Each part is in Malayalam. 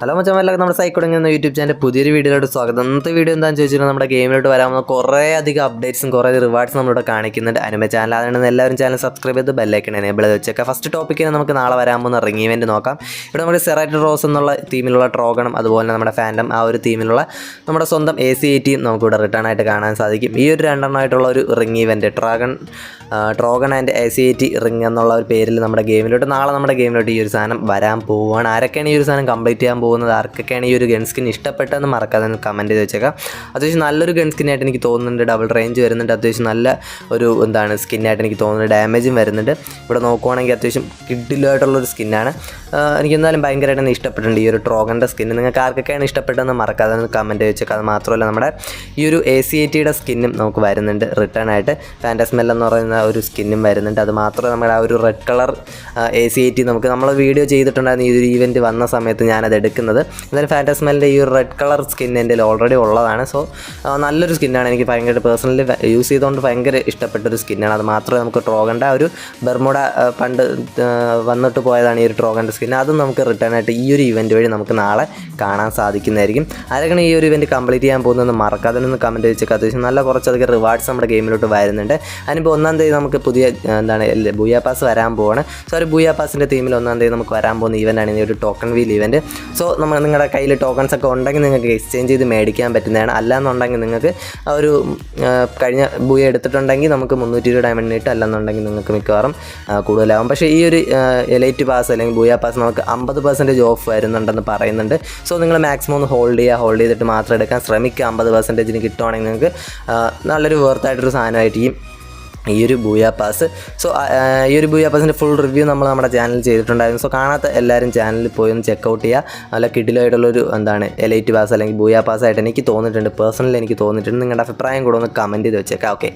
ഹലോ മച്ചന്മാരിലൊക്കെ നമ്മുടെ സൈക്കിൾ എന്ന യൂട്യൂബ് ചാനൽ പുതിയൊരു വീഡിയോയിലോട്ട് സ്വാഗതം. ഇന്നത്തെ വീഡിയോ എന്താണെന്ന് ചോദിച്ചാൽ നമ്മുടെ ഗെയിമിലോട്ട് വരാവുന്ന കുറേ അധികം അപ്ഡേറ്റ്സും കുറേ റിവാർഡ്സും നമ്മളിവിടെ കാണിക്കുന്നുണ്ട്. അനുമ ചാനൽ അതിനാണ് എല്ലാവരും ചാനൽ സബ്സ്ക്രൈബ് ചെയ്ത് ബെല്ലൈക്കൺ എനേബിൾ ചെയ്ത് വെച്ചേക്കാം. ഫസ്റ്റ് ടോപ്പിക്കിന് നമുക്ക് നാളെ പോകുന്ന റിംഗ് ഇവന്റ് നോക്കാം. ഇവിടെ നമുക്ക് സെറൈറ്റ് റോസ് എന്നുള്ള തീമിലുള്ള ട്രോഗണം അതുപോലെ നമ്മുടെ ഫാൻഡം ആ ഒരു തീമിലുള്ള നമ്മുടെ സ്വന്തം എ സി ഐറ്റിയും ടീം നമുക്കിവിടെ റിട്ടേൺ ആയിട്ട് കാണാൻ സാധിക്കും. ഈ ഒരു രണ്ടെണ്ണമായിട്ടുള്ള ഒരു ring event dragon dragon and A C IT ring എന്നുള്ള ഒരു പേരിൽ നമ്മുടെ ഗെയിമിലോട്ട് നാളെ നമ്മുടെ ഗെയിമിലോട്ട് ഈ ഒരു സാധനം വരാൻ പോവുകയാണ്. ആരൊക്കെയാണ് ഈ ഒരു സാധനം കംപ്ലീറ്റ് ചെയ്യാൻ പോകുന്നത്? ആർക്കൊക്കെയാണ് ഈ ഒരു ഗൺ സ്കിൻ ഇഷ്ടപ്പെട്ടതെന്ന് മറക്കാതെ കമന്റ് ചെയ്ത് വെച്ചേക്കാം. അത്യാവശ്യം നല്ലൊരു ഗൺ സ്കിന്നായിട്ട് എനിക്ക് തോന്നുന്നുണ്ട്. ഡബിൾ റേഞ്ച് വരുന്നുണ്ട്. അത്യാവശ്യം നല്ല ഒരു എന്താണ് സ്കിന്നായിട്ട് എനിക്ക് തോന്നുന്നുണ്ട്. ഡാമേജും വരുന്നുണ്ട്. ഇവിടെ നോക്കുവാണെങ്കിൽ അത്യാവശ്യം കിഡിലായിട്ടുള്ളൊരു സ്കിന്നാണ് എനിക്ക് എന്തായാലും ഭയങ്കരമായിട്ട് തന്നെ ഇഷ്ടപ്പെട്ടിട്ടുണ്ട് ഈ ഒരു ട്രോഗന്റെ സ്കിന്ന് നിങ്ങൾക്ക് ആർക്കൊക്കെയാണ് ഇഷ്ടപ്പെട്ടതെന്ന് മറക്കാതെ കമന്റ് വെച്ചേക്കാം. അത് മാത്രമല്ല നമ്മുടെ ഈ ഒരു എ സി ഐ ടിയുടെ സ്കിന്നും നമുക്ക് വരുന്നുണ്ട്. റിട്ടേൺ ആയിട്ട് ഫാന്റസ്മെൽ എന്ന് പറയുന്ന ഒരു സ്കിന്നും വരുന്നുണ്ട്. അത് മാത്രമേ നമ്മുടെ ആ ഒരു red colour A C I T നമുക്ക് നമ്മൾ വീഡിയോ ചെയ്തിട്ടുണ്ടായിരുന്നു ഈ ഒരു ഈവന്റ് വന്ന സമയത്ത് ഞാനത് എടുക്കുന്നത് എന്തായാലും ഫാന്റാസ്മലിന്റെ ഈ റെഡ് കളർ സ്കിൻ എന്റെ ഓൾറെഡി ഉള്ളതാണ്. സോ നല്ലൊരു സ്കിന്നാണ് എനിക്ക് ഭയങ്കര പേഴ്സണലി യൂസ് ചെയ്തുകൊണ്ട് ഭയങ്കര ഇഷ്ടപ്പെട്ടൊരു സ്കിന്നാണ് അത് മാത്രമേ നമുക്ക് ട്രോഗണ്ട ഒരു ബെർമുട പണ്ട് വന്നിട്ട് പോയതാണ് ഈ ഒരു ട്രോഗന്റെ സ്കിൻ അതും നമുക്ക് റിട്ടേൺ ആയിട്ട് ഈ ഒരു ഇവന്റ് വഴി നമുക്ക് നാളെ കാണാൻ സാധിക്കുന്നതായിരിക്കും. ആരൊക്കെയാണ് ഈ ഒരു ഇവന്റ് കംപ്ലീറ്റ് ചെയ്യാൻ പോകുന്നത് മറക്കാതെ ഒന്ന് കമന്റ് വെച്ചേക്കുക അത്യാവശ്യം നല്ല കുറച്ചധികം റിവാർഡ്സ് നമ്മുടെ ഗെയിമിലോട്ട് വരുന്നുണ്ട്. അതിനിപ്പോൾ ഒന്നാം തീയതി നമുക്ക് പുതിയ എന്താണ് ബൂയ പാസ് വരാൻ പോവാണ്. സോ ഒരു ബൂയ പാസിന്റെ തീമിൽ ഒന്നാം തീയതി നമുക്ക് വരാൻ പോകുന്ന ഇവന്റ് ആണ് ഈ ഒരു ടോക്കൺ വീൽ ഇവന്റ് സോ നമ്മൾ നിങ്ങളുടെ കയ്യിൽ ടോക്കൺസ് ഒക്കെ ഉണ്ടെങ്കിൽ നിങ്ങൾക്ക് എക്സ്ചേഞ്ച് ചെയ്ത് മേടിക്കാൻ പറ്റുന്നതാണ്. അല്ലാന്നുണ്ടെങ്കിൽ നിങ്ങൾക്ക് ആ ഒരു കഴിഞ്ഞ ബൂയ എടുത്തിട്ടുണ്ടെങ്കിൽ നമുക്ക് മുന്നൂറ്റി ഇരുപത് ഡയമണ്ട് കിട്ടും അല്ലെന്നുണ്ടെങ്കിൽ നിങ്ങൾക്ക് മിക്കവാറും കൂടുതലാവും. പക്ഷേ ഈ ഒരു എലൈറ്റ് പാസ് അല്ലെങ്കിൽ ബൂയ പാസ് നമുക്ക് അമ്പത് പെർസെന്റേജ് ഓഫ് വരുന്നുണ്ടെന്ന് പറയുന്നുണ്ട്. സോ നിങ്ങൾ മാക്സിമം ഒന്ന് ഹോൾഡ് ചെയ്യുക ഹോൾഡ് ചെയ്തിട്ട് മാത്രം എടുക്കാൻ ശ്രമിക്കുക. അമ്പത് പെർസെന്റേജിന് കിട്ടുവാണെങ്കിൽ നിങ്ങൾക്ക് നല്ലൊരു വേർത്തായിട്ടൊരു സാധനമായിട്ട് ഈ ഈ ഒരു ബൂയാ പാസ്. സോ ഈ ഒരു ബൂയാ പാസിന്റെ ഫുൾ റിവ്യൂ നമ്മൾ നമ്മുടെ ചാനൽ ചെയ്തിട്ടുണ്ടായിരുന്നു. സോ കാണാത്ത എല്ലാവരും ചാനലിൽ പോയി ഒന്ന് ചെക്കൗട്ട് ചെയ്യുക നല്ല കിഡിലായിട്ടുള്ളൊരു എന്താണ് എലൈറ്റ് പാസ് അല്ലെങ്കിൽ ബൂയാ പാസ് ആയിട്ട് എനിക്ക് തോന്നിയിട്ടുണ്ട്. പേഴ്സണലി എനിക്ക് തോന്നിയിട്ടുണ്ട്. നിങ്ങളുടെ അഭിപ്രായം കൂടെ ഒന്ന് കമന്റ് ചെയ്ത് വെച്ചേക്കാം. ഓക്കെ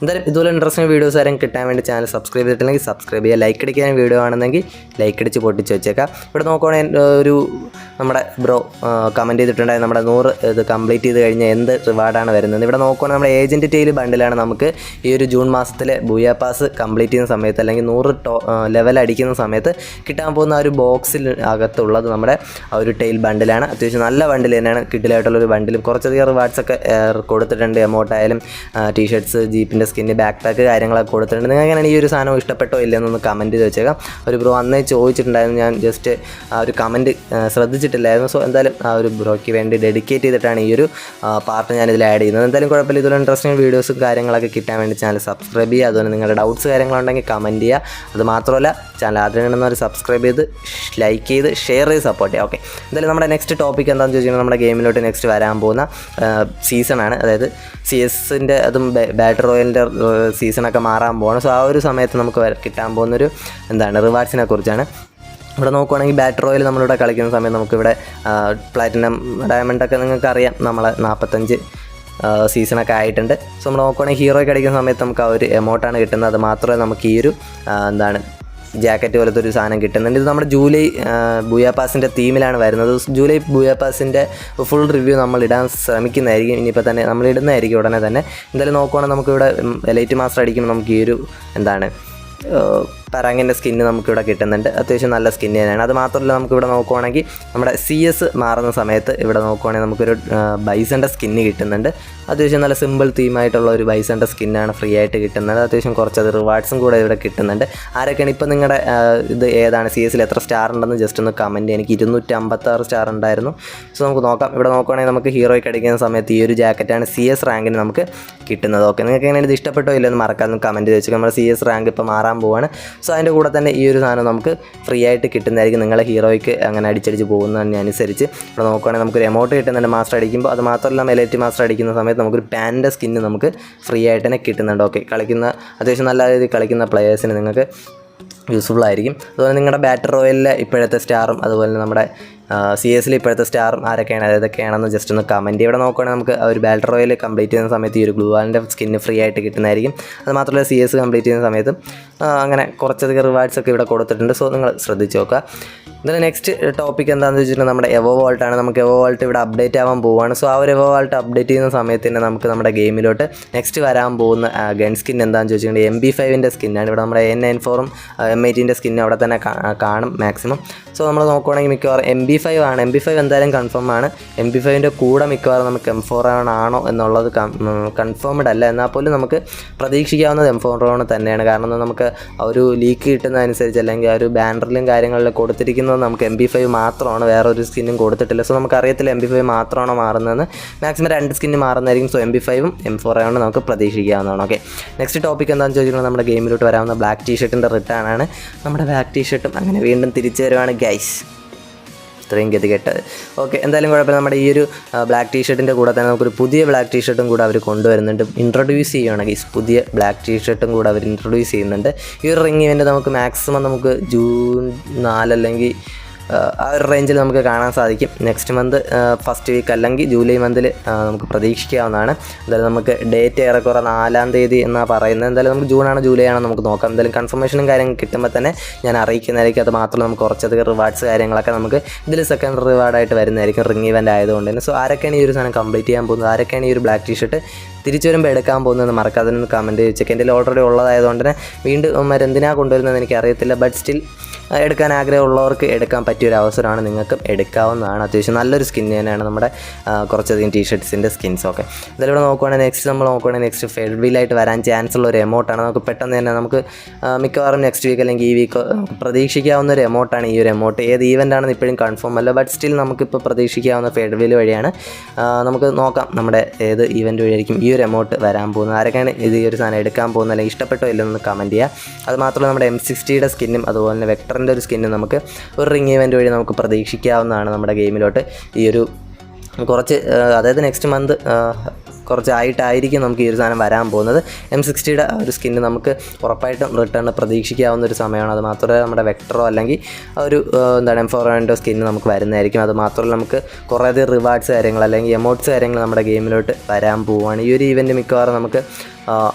എന്തായാലും ഇതുപോലെ ഇൻട്രസ്റ്റിംഗ് വീഡിയോസ് ആരും കിട്ടാൻ വേണ്ടി ചാനൽ സബ്സ്ക്രൈബ് ചെയ്തിട്ടില്ലെങ്കിൽ സബ്സ്ക്രൈബ് ചെയ്യുക ലൈക്ക് അടിക്കാൻ വീഡിയോ ആണെന്നെങ്കിൽ ലൈക്ക് അടിച്ച് പൊട്ടിച്ച് വെച്ചേക്കാം. ഇവിടെ നോക്കുകയാണെങ്കിൽ ഒരു നമ്മുടെ ബ്രോ കമന്റ് ചെയ്തിട്ടുണ്ടായി നമ്മുടെ നൂറ് ഇത് കംപ്ലീറ്റ് ചെയ്ത് കഴിഞ്ഞാൽ എന്ത് റിവാർഡാണ് വരുന്നത്. ഇവിടെ നോക്കുകയാണെങ്കിൽ നമ്മുടെ ഏജന്റ് ടെയിൽ ബണ്ടിലാണ് നമുക്ക് ഈ ഒരു ജൂൺ മാസത്തിലെ ബൂയ പാസ് കംപ്ലീറ്റ് ചെയ്യുന്ന സമയത്ത് അല്ലെങ്കിൽ നൂറ് ടോ ലെവൽ അടിക്കുന്ന സമയത്ത് കിട്ടാൻ പോകുന്ന ആ ഒരു ബോക്സിൽ അകത്തുള്ളത് നമ്മുടെ ആ ഒരു ടെയിൽ ബണ്ടിലാണ്. അത്യാവശ്യം നല്ല ബണ്ടിൽ തന്നെയാണ്. കിഡിലായിട്ടുള്ള ഒരു ബണ്ടിലും കുറച്ചധികം റിവാർഡ്സ് ഒക്കെ കൊടുത്തിട്ടുണ്ട്. എമൗണ്ട് ആയാലും ടീഷർട്ട്സ് ജീപ്പിന്റെ സ്കിന്ന് ബാക്ക് പാക്ക് കാര്യങ്ങളൊക്കെ കൊടുത്തിട്ടുണ്ട്. നിങ്ങൾക്ക് എങ്ങനെയാണ് ഈ ഒരു സാധനം ഇഷ്ടപ്പെട്ടോ ഇല്ലെന്നൊന്ന് കമന്റ് ചെയ്ത് വെച്ചേക്കാം ഒരു ബ്രോ അന്നേ ചോദിച്ചിട്ടുണ്ടായിരുന്നു. ഞാൻ ജസ്റ്റ് ആ ഒരു കമന്റ് ശ്രദ്ധിച്ചിട്ടില്ലായിരുന്നു. സോ എന്തായാലും ആ ഒരു ബ്രോയ്ക്ക് വേണ്ടി ഡെഡിക്കേറ്റ് ചെയ്തിട്ടാണ് ഈ ഒരു പാർട്ട് ഞാനിതിൽ ആഡ് ചെയ്യുന്നത്. എന്തായാലും കുഴപ്പമില്ല. ഇതുപോലെ ഇൻട്രസ്റ്റിംഗ് വീഡിയോസും കാര്യങ്ങളൊക്കെ കിട്ടാൻ വേണ്ടി ചാനൽ സബ്സ്ക്രൈബ് ചെയ്യുക. അതുപോലെ നിങ്ങളുടെ ഡൗട്ട്സ് കാര്യങ്ങളുണ്ടെങ്കിൽ കമന്റ് ചെയ്യുക. അത് മാത്രമല്ല ചാനൽ ആദ്യം സബ്സ്ക്രൈബ് ചെയ്ത് ലൈക്ക് ചെയ്ത് ഷെയർ ചെയ്ത് സപ്പോർട്ട് ചെയ്യുക. ഓക്കെ എന്തായാലും നമ്മുടെ നെക്സ്റ്റ് ടോപ്പിക് എന്താണെന്ന് ചോദിച്ചാൽ നമ്മുടെ ഗെയിമിലോട്ട് നെക്സ്റ്റ് വരാൻ പോകുന്ന സീസണാണ് അതായത് സി എസിന്റെ അതും ബാറ്റർ റോയലിന്റെ സീസണൊക്കെ മാറാൻ പോകണം സോ ആ ഒരു സമയത്ത് നമുക്ക് കിട്ടാൻ പോകുന്നൊരു എന്താണ് റിവാർഡ്സിനെ കുറിച്ചാണ്. ഇവിടെ നോക്കുവാണെങ്കിൽ ബാറ്റർ റോയിൽ നമ്മളിവിടെ കളിക്കുന്ന സമയത്ത് നമുക്കിവിടെ പ്ലാറ്റിനം ഡയമണ്ട് ഒക്കെ നിങ്ങൾക്ക് അറിയാം നാൽപ്പത്തഞ്ച് സീസണൊക്കെ ആയിട്ടുണ്ട്. സോ നമ്മൾ നോക്കുവാണെങ്കിൽ ഹീറോയ്ക്ക് അടിക്കുന്ന സമയത്ത് നമുക്ക് ആ ഒരു എമൗണ്ടാണ് കിട്ടുന്നത്. അത് മാത്രമേ നമുക്ക് ഈ ഒരു എന്താണ് ജാക്കറ്റ് പോലത്തെ ഒരു സാധനം കിട്ടുന്നുണ്ട്. ഇത് നമ്മുടെ ജൂലൈ ബൂയാ പാസിന്റെ തീമിലാണ് വരുന്നത്. ജൂലൈ ബൂയാ പാസിന്റെ ഫുൾ റിവ്യൂ നമ്മൾ ഇടാൻ ശ്രമിക്കുന്നതായിരിക്കും. ഇനിയിപ്പോൾ തന്നെ നമ്മൾ ഇടുന്നതായിരിക്കും ഉടനെ തന്നെ. എന്തായാലും നോക്കുവാണെങ്കിൽ നമുക്കിവിടെ ലൈറ്റ് മാസ്റ്റർ അടിക്കുമ്പോൾ നമുക്ക് ഈ ഒരു എന്താണ് പരാങ്ങിന്റെ സ്കിന്ന് നമുക്കിവിടെ കിട്ടുന്നുണ്ട്. അത്യാവശ്യം നല്ല സ്കിന്ന് തന്നെയാണ്. അത് മാത്രമല്ല നമുക്കിവിടെ നോക്കുവാണെങ്കിൽ നമ്മുടെ സി എസ് മാറുന്ന സമയത്ത് ഇവിടെ നോക്കുവാണെങ്കിൽ നമുക്കൊരു ബൈസന്റെ സ്കിന്ന് കിട്ടുന്നുണ്ട്. അത്യാവശ്യം നല്ല സിമ്പിൾ തീമായിട്ടുള്ള ഒരു ബൈസന്റെ സ്കിന്നാണ് ഫ്രീ ആയിട്ട് കിട്ടുന്നത്. അത്യാവശ്യം കുറച്ചത് റിവാർഡ്സും കൂടെ ഇവിടെ കിട്ടുന്നുണ്ട്. ആരൊക്കെയാണ് ഇപ്പോൾ നിങ്ങളുടെ ഇത് ഏതാണ്? സി എസിൽ എത്ര സ്റ്റാർ ഉണ്ടെന്ന് ജസ്റ്റ് ഒന്ന് കമന്റ് എനിക്ക് ഇരുന്നൂറ്റി അമ്പത്താറ് സ്റ്റാർ ഉണ്ടായിരുന്നു. സോ നമുക്ക് നോക്കാം. ഇവിടെ നോക്കുവാണെങ്കിൽ നമുക്ക് ഹീറോയ്ക്ക് അടിക്കുന്ന സമയത്ത് ഈ ഒരു ജാക്കറ്റാണ് സി എസ് റാങ്കിന് നമുക്ക് കിട്ടുന്നത്. ഓക്കെ നിങ്ങൾക്ക് എങ്ങനെ ഇത് ഇഷ്ടപ്പെട്ടോ ഇല്ലെന്ന് മറക്കാതെ കമന്റ് ചോദിച്ചു നമ്മുടെ സി എസ് റാങ്ക് ഇപ്പോൾ മാറാൻ പോവാണ്. സോ അതിന്റെ കൂടെ തന്നെ ഈ ഒരു സാധനം നമുക്ക് ഫ്രീ ആയിട്ട് കിട്ടുന്നതായിരിക്കും. നിങ്ങളുടെ ഹീറോയ്ക്ക് അങ്ങനെ അടിച്ചടിച്ച് പോകുന്നതിനനുസരിച്ച് ഇവിടെ നോക്കുകയാണെങ്കിൽ നമുക്കൊരു എമൗണ്ട് കിട്ടുന്നുണ്ട് മാസ്റ്റർ അടിക്കുമ്പോൾ. അത് മാത്രമല്ല മെലേറ്റി മാസ്റ്റർ അടിക്കുന്ന സമയത്ത് നമുക്കൊരു പാന്റെ സ്കിന്ന് നമുക്ക് ഫ്രീ ആയിട്ട് തന്നെ കിട്ടുന്നുണ്ട്. ഓക്കെ കളിക്കുന്ന അത്യാവശ്യം നല്ല രീതിയിൽ കളിക്കുന്ന പ്ലെയേഴ്സിന് നിങ്ങൾക്ക് യൂസ്ഫുൾ ആയിരിക്കും. അതുപോലെ നിങ്ങളുടെ ബാറ്റർ റോയലിലെ ഇപ്പോഴത്തെ സ്റ്റാറും അതുപോലെ നമ്മുടെ സി എസിൽ ഇപ്പോഴത്തെ സ്റ്റാർ ആരൊക്കെയാണ് ഏതൊക്കെയാണെന്ന് ജസ്റ്റ് ഒന്ന് കമന്റ് ഇവിടെ നോക്കുകയാണെങ്കിൽ നമുക്ക് ഒരു ബാറ്റർ റോയൽ കംപ്ലീറ്റ് ചെയ്യുന്ന സമയത്ത് ഈ ഒരു ഗ്ലൂവാലിന്റെ സ്കിന്ന് ഫ്രീ ആയിട്ട് കിട്ടുന്നതായിരിക്കും. അത് മാത്രമല്ല സി എസ് കംപ്ലീറ്റ് ചെയ്യുന്ന സമയത്ത് അങ്ങനെ കുറച്ചധികം റിവാർഡ്സ് ഒക്കെ ഇവിടെ കൊടുത്തിട്ടുണ്ട്. സോ നിങ്ങൾ ശ്രദ്ധിച്ച് നോക്കുക. ഇതിൽ നെക്സ്റ്റ് ടോപ്പിക് എന്താണെന്ന് വെച്ചിട്ടുണ്ടെങ്കിൽ നമ്മുടെ എവോ വോൾട്ട് ആണ്. നമുക്ക് എവോ വോൾട്ട് ഇവിടെ അപ്ഡേറ്റ് ആവാൻ പോവുകയാണ് സോ ആ ഒരു എവോ വോൾട്ട് അപ്ഡേറ്റ് ചെയ്യുന്ന സമയത്ത് തന്നെ നമുക്ക് നമ്മുടെ ഗെയിമിലോട്ട് നെക്സ്റ്റ് വരാൻ പോകുന്ന ഗൺ സ്കിൻ എന്താണെന്ന് ചോദിച്ചിട്ടുണ്ടെങ്കിൽ എം ബി സ്കിന്നാണ് ഇവിടെ നമ്മുടെ എൻ നയൻ ഫോറും എം എയ്റ്റീന്റെ സ്കിന്നും അവിടെ തന്നെ കാണും മാക്സിമം സോ നമ്മൾ നോക്കുവാണെങ്കിൽ മിക്കവാറും എം ബി ഫൈവ് ആണ്. എം ബി ഫൈവ് എന്തായാലും കൺഫേം ആണ്. എം ബി ഫൈവിന്റെ കൂടെ മിക്കവാറും നമുക്ക് എം ഫോർ ആണോ എന്നുള്ളത് കൺഫേംഡ് അല്ല. എന്നാൽ പോലും നമുക്ക് പ്രതീക്ഷിക്കാവുന്നത് എം ഫോർ തന്നെയാണ്. കാരണം നമുക്ക് ആ ഒരു ലീക്ക് കിട്ടുന്നതനുസരിച്ച് അല്ലെങ്കിൽ ആ ഒരു ബാനറിലും കാര്യങ്ങളിലും കൊടുത്തിരിക്കുന്നത് നമുക്ക് എം ബി ഫൈവ് മാത്രമാണ് വേറെ ഒരു സ്കിന്നും കൊടുത്തിട്ടില്ല. സോ നമുക്ക് അറിയത്തില്ല എം ബി ഫൈവ് മാത്രമാണോ മാറുന്നതെന്ന്. മാക്സിമം രണ്ട് സ്കിന്ന് മാറുന്നതായിരിക്കും. സോ എം ബി ഫൈവും എം ഫോർ ആണ് നമുക്ക് പ്രതീക്ഷിക്കാവുന്നതാണ്. ഓക്കെ നെക്സ്റ്റ് ടോപ്പിക് എന്താണെന്ന് ചോദിച്ചിട്ടുണ്ടെങ്കിൽ നമ്മുടെ ഗെയിമിലോട്ട് വരാവുന്ന ബ്ലാക്ക് ടീഷർട്ടിന്റെ റിട്ടേൺ ആണ്. നമ്മുടെ ബ്ലാക്ക് ടീഷർട്ടും അങ്ങനെ വീണ്ടും തിരിച്ചു വരുവാണ് ഗൈസ് ഇത്രയും ഗതികെട്ട് ഓക്കെ എന്തായാലും കുഴപ്പമില്ല. നമ്മുടെ ഈ ഒരു ബ്ലാക്ക് ടീ ഷർട്ടിന്റെ കൂടെ തന്നെ നമുക്കൊരു പുതിയ ബ്ലാക്ക് ടീഷർട്ടും കൂടെ അവർ കൊണ്ടുവരുന്നുണ്ട്. ഇൻട്രൊഡ്യൂസ് ചെയ്യുകയാണെങ്കിൽ പുതിയ ബ്ലാക്ക് ടീഷർട്ടും കൂടെ അവർ ഇൻട്രൊഡ്യൂസ് ചെയ്യുന്നുണ്ട്. ഈ ഒരു റിംഗ് ഇവന്റ് നമുക്ക് മാക്സിമം നമുക്ക് ജൂൺ നാലല്ലെങ്കിൽ ആ ഒരു റേഞ്ചിൽ നമുക്ക് കാണാൻ സാധിക്കും. നെക്സ്റ്റ് മന്ത് ഫസ്റ്റ് വീക്ക് അല്ലെങ്കിൽ ജൂലൈ മന്തിൽ നമുക്ക് പ്രതീക്ഷിക്കാവുന്നതാണ്. എന്തായാലും നമുക്ക് ഡേറ്റ് ഏറെക്കുറെ നാലാം തീയതി എന്നാണ് പറയുന്നത്. എന്തായാലും നമുക്ക് ജൂണാണ് ജൂലൈ ആണോ നമുക്ക് നോക്കാം. എന്തായാലും കൺഫർമേഷനും കാര്യങ്ങൾ കിട്ടുമ്പോൾ തന്നെ ഞാൻ അറിയിക്കുന്നതായിരിക്കും. അത് മാത്രം നമുക്ക് കുറച്ചധികം റിവാർഡ്സ് കാര്യങ്ങളൊക്കെ നമുക്ക് ഇതിൽ സെക്കൻഡ് റിവാർഡായിട്ട് വരുന്നതായിരിക്കും. റിംഗ് ഇവന്റ് ആയതുകൊണ്ട് തന്നെ. സോ ആരൊക്കെയാണ് ഈ ഒരു സാധനം കംപ്ലീറ്റ് ചെയ്യാൻ പോകുന്നത്? ആരൊക്കെയാണ് ഈ ഒരു ബ്ലാക്ക് ടീഷർട്ട് തിരിച്ചു വരുമ്പോൾ എടുക്കാൻ പോകുന്നത് മറക്കാതെ കമന്റ് ചോദിച്ചേക്ക് എന്റെ ഓൾറെഡി ഉള്ളതായതുകൊണ്ട് തന്നെ വീണ്ടും മരെന്തിനാ കൊണ്ടുവരുന്നത് എനിക്കറിയത്തില്ല. ബട്ട് സ്റ്റിൽ എടുക്കാൻ ആഗ്രഹമുള്ളവർക്ക് എടുക്കാൻ പറ്റിയൊരു അവസരമാണ് നിങ്ങൾക്കും എടുക്കാവുന്നതാണ്. അത്യാവശ്യം നല്ലൊരു സ്കിൻ തന്നെയാണ് നമ്മുടെ കുറച്ചധികം ടീഷർട്ട്സിന്റെ സ്കിൻസ് ഒക്കെ. ഇതിലൂടെ നോക്കുവാണെങ്കിൽ നെക്സ്റ്റ് നമ്മൾ നോക്കുവാണെങ്കിൽ നെക്സ്റ്റ് ഫെഡ്വിലായിട്ട് വരാൻ ചാൻസ് ഉള്ള ഒരു എമൗണ്ടാണ് നമുക്ക് പെട്ടെന്ന് തന്നെ നമുക്ക് മിക്കവാറും നെക്സ്റ്റ് വീക്ക് അല്ലെങ്കിൽ ഈ വീക്ക് പ്രതീക്ഷിക്കാവുന്ന ഒരു എമൗണ്ടാണ് ഈ ഒരു എമൗണ്ട് ഏത് ഈവന്റ് ആണെന്ന് ഇപ്പോഴും കൺഫേം അല്ല ബട്ട് സ്റ്റിൽ നമുക്കിപ്പോൾ പ്രതീക്ഷിക്കാവുന്ന ഫെഡ്വിൽ വഴിയാണ്. നമുക്ക് നോക്കാം നമ്മുടെ ഏത് ഈവന്റ് വഴിയായിരിക്കും ഈ ഒരു എമൗണ്ട് വരാൻ പോകുന്നത്. ആരൊക്കെയാണ് ഇത് ഈ ഒരു സാധനം എടുക്കാൻ പോകുന്നത് അല്ലെങ്കിൽ ഇഷ്ടപ്പെട്ടോ ഇല്ലെന്ന് കമന്റ് ചെയ്യുക. അത് മാത്രമല്ല നമ്മുടെ എം സിക്സ്റ്റിയുടെ സ്കിന്നും അതുപോലെ തന്നെ വെക്ടറിന്റെ ഒരു സ്കിന്ന് നമുക്ക് ഒരു റിംഗ് ഇവന്റ് വഴി നമുക്ക് പ്രതീക്ഷിക്കാവുന്നതാണ് നമ്മുടെ ഗെയിമിലോട്ട്. ഈ ഒരു കുറച്ച് അതായത് നെക്സ്റ്റ് മന്ത് കുറച്ചായിട്ടായിരിക്കും നമുക്ക് ഈ ഒരു സാധനം വരാൻ പോകുന്നത്. എം സിക്സ്റ്റിയുടെ ഒരു സ്കിന്ന് നമുക്ക് ഉറപ്പായിട്ടും റിട്ടേൺ പ്രതീക്ഷിക്കാവുന്ന ഒരു സമയമാണ്. അത് മാത്രമല്ല നമ്മുടെ വെക്ടറോ അല്ലെങ്കിൽ ഒരു എന്താണ് എം ഫോർ ഹൺഡ്രോ സ്കിന്ന് നമുക്ക് വരുന്നതായിരിക്കും. അത് മാത്രമല്ല നമുക്ക് കുറേയധികം റിവാർഡ്സ് കാര്യങ്ങൾ അല്ലെങ്കിൽ എമൗണ്ട്സ് കാര്യങ്ങൾ നമ്മുടെ ഗെയിമിലോട്ട് വരാൻ പോവുകയാണ്. ഈ ഒരു ഇവന്റ് മിക്കവാറും നമുക്ക്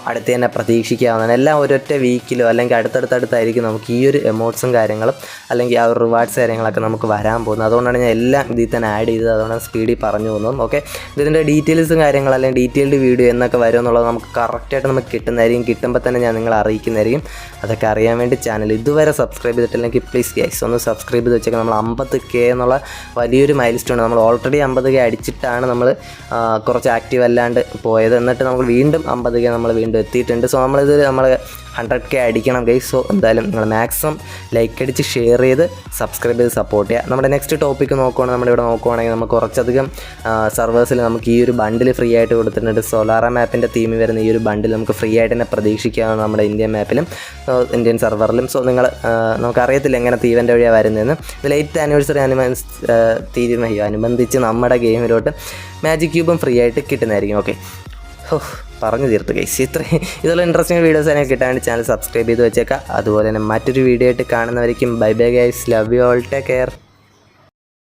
അടുത്ത് തന്നെ പ്രതീക്ഷിക്കാവുന്നതാണ്. എല്ലാം ഒരൊറ്റ വീക്കിലോ അല്ലെങ്കിൽ അടുത്തടുത്തടുത്തായിരിക്കും നമുക്ക് ഈ ഒരു എമൗണ്ട്സും കാര്യങ്ങളും അല്ലെങ്കിൽ ആ ഒരു റിവാർഡ്സ് കാര്യങ്ങളൊക്കെ നമുക്ക് വരാൻ പോകുന്നത്. അതുകൊണ്ടാണ് ഞാൻ എല്ലാം ഇതിൽ തന്നെ ആഡ് ചെയ്തത്. അതുകൊണ്ടാണ് സ്പീഡിൽ പറഞ്ഞു പോകുന്നതും. ഓക്കെ ഇതിന്റെ ഡീറ്റെയിൽസും കാര്യങ്ങൾ അല്ലെങ്കിൽ ഡീറ്റെയിൽഡ് വീഡിയോ എന്നൊക്കെ വരും എന്നുള്ളത് നമുക്ക് കറക്റ്റായിട്ട് നമുക്ക് കിട്ടുന്നതായിരിക്കും. കിട്ടുമ്പോൾ തന്നെ ഞാൻ നിങ്ങളെ അറിയിക്കുന്നതായിരിക്കും. അതൊക്കെ അറിയാൻ വേണ്ടി ചാനൽ ഇതുവരെ സബ്സ്ക്രൈബ് ചെയ്തിട്ടില്ലെങ്കിൽ പ്ലീസ് ഗൈസ് ഒന്ന് സബ്സ്ക്രൈബ് ചെയ്ത് വെച്ചേക്കാം. നമ്മൾ അമ്പത് കെ എന്നുള്ള വലിയൊരു മൈൽ സ്റ്റോൺ നമ്മൾ ഓൾറെഡി അമ്പത് കെ അടിച്ചിട്ടാണ് നമ്മൾ കുറച്ച് ആക്റ്റീവ് അല്ലാണ്ട് പോയത്. എന്നിട്ട് നമ്മൾ വീണ്ടും അമ്പത് കെ നമ്മൾ വീണ്ടും എത്തിയിട്ടുണ്ട്. സോ നമ്മളിത് നമ്മൾ ഹൺഡ്രഡ് കെ അടിക്കണം ഗൈസ് സോ എന്തായാലും നിങ്ങൾ മാക്സിമം ലൈക്ക് അടിച്ച് ഷെയർ ചെയ്ത് സബ്സ്ക്രൈബ് ചെയ്ത് സപ്പോർട്ട് ചെയ്യുക. നമ്മുടെ നെക്സ്റ്റ് ടോപ്പിക്ക് നോക്കുവാണെങ്കിൽ നമ്മുടെ ഇവിടെ നോക്കുവാണെങ്കിൽ നമുക്ക് കുറച്ചധികം സർവേഴ്സിൽ നമുക്ക് ഈ ഒരു ബണ്ടിൽ ഫ്രീ ആയിട്ട് കൊടുത്തിട്ടുണ്ട്. സോലാറ മാപ്പിന്റെ തീമിൽ വരുന്ന ഈ ഒരു ബണ്ടിൽ നമുക്ക് ഫ്രീ ആയിട്ട് തന്നെ പ്രതീക്ഷിക്കാവുന്ന നമ്മുടെ ഇന്ത്യൻ മാപ്പിലും ഇന്ത്യൻ സെർവറിലും സോ നിങ്ങൾ നമുക്കറിയത്തില്ല എങ്ങനെ തീവന്റെ വഴിയാണ് വരുന്നതെന്ന്. ഇത് എയ്ത്ത് ആനിവേഴ്സറി അനുബന്ധ തീരുമാനിക്കും അനുബന്ധിച്ച് നമ്മുടെ ഗെയിമിലോട്ട് മാജിക് ക്യൂബും ഫ്രീ ആയിട്ട് കിട്ടുന്നതായിരിക്കും. ഓക്കെ ഹോ പറഞ്ഞു തീർത്ത് ഗൈസ് ഇത്രയും ഇതുള്ള ഇൻട്രസ്റ്റിംഗ് വീഡിയോസ് തന്നെ കിട്ടാൻ ചാനൽ സബ്സ്ക്രൈബ് ചെയ്ത് വെച്ചേക്കാം. അതുപോലെ തന്നെ മറ്റൊരു വീഡിയോ ആയിട്ട് കാണുന്നവരേക്കും. Bye bye guys love you all take care